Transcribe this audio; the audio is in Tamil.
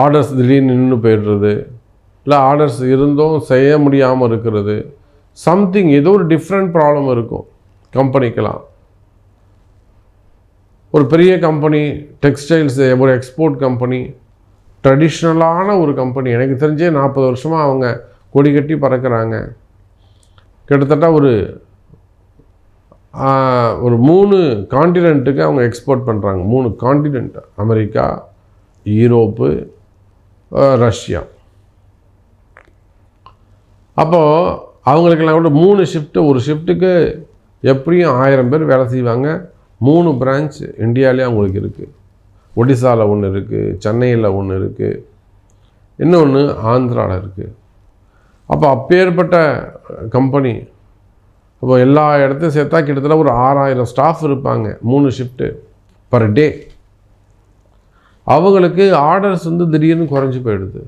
ஆர்டர்ஸ் திடீர்னு நின்று போயிடுறது. இல்லை ஆர்டர்ஸ் இருந்தும் செய்ய முடியாமல் இருக்கிறது. சம்திங் ஏதோ ஒரு டிஃப்ரெண்ட் ப்ராப்ளம் இருக்கும் கம்பெனிக்கெல்லாம் ஒரு பெரிய கம்பெனி டெக்ஸ்டைல்ஸ் ஒரு எக்ஸ்போர்ட் கம்பெனி ட்ரெடிஷ்னலான ஒரு கம்பெனி எனக்கு தெரிஞ்சே நாற்பது வருஷமாக அவங்க கொடி கட்டி பறக்கிறாங்க. கிட்டத்தட்ட ஒரு ஒரு மூணு காண்டினென்ட்டுக்கு அவங்க எக்ஸ்போர்ட் பண்ணுறாங்க மூணு காண்டினென்ட் அமெரிக்கா ஈரோப்பு ரஷ்யா. அப்போது அவங்களுக்கெல்லாம் கூட மூணு ஷிஃப்ட்டு ஒரு ஷிஃப்ட்டுக்கு எப்படியும் ஆயிரம் பேர் வேலை செய்வாங்க. மூணு பிரான்ச் இந்தியாவிலே அவங்களுக்கு இருக்குது ஒடிசாவில் ஒன்று இருக்குது சென்னையில் ஒன்று இருக்குது இன்னொன்று ஆந்திராவில் இருக்குது அப்போ அப்பேற்பட்ட கம்பெனி அப்போ எல்லா இடத்தையும் சேர்த்தா கிட்டத்தட்ட ஒரு ஆறாயிரம் ஸ்டாஃப் இருப்பாங்க மூணு ஷிஃப்ட்டு பர் டே அவங்களுக்கு ஆர்டர்ஸ் வந்து திடீர்னு குறைஞ்சி போயிடுது.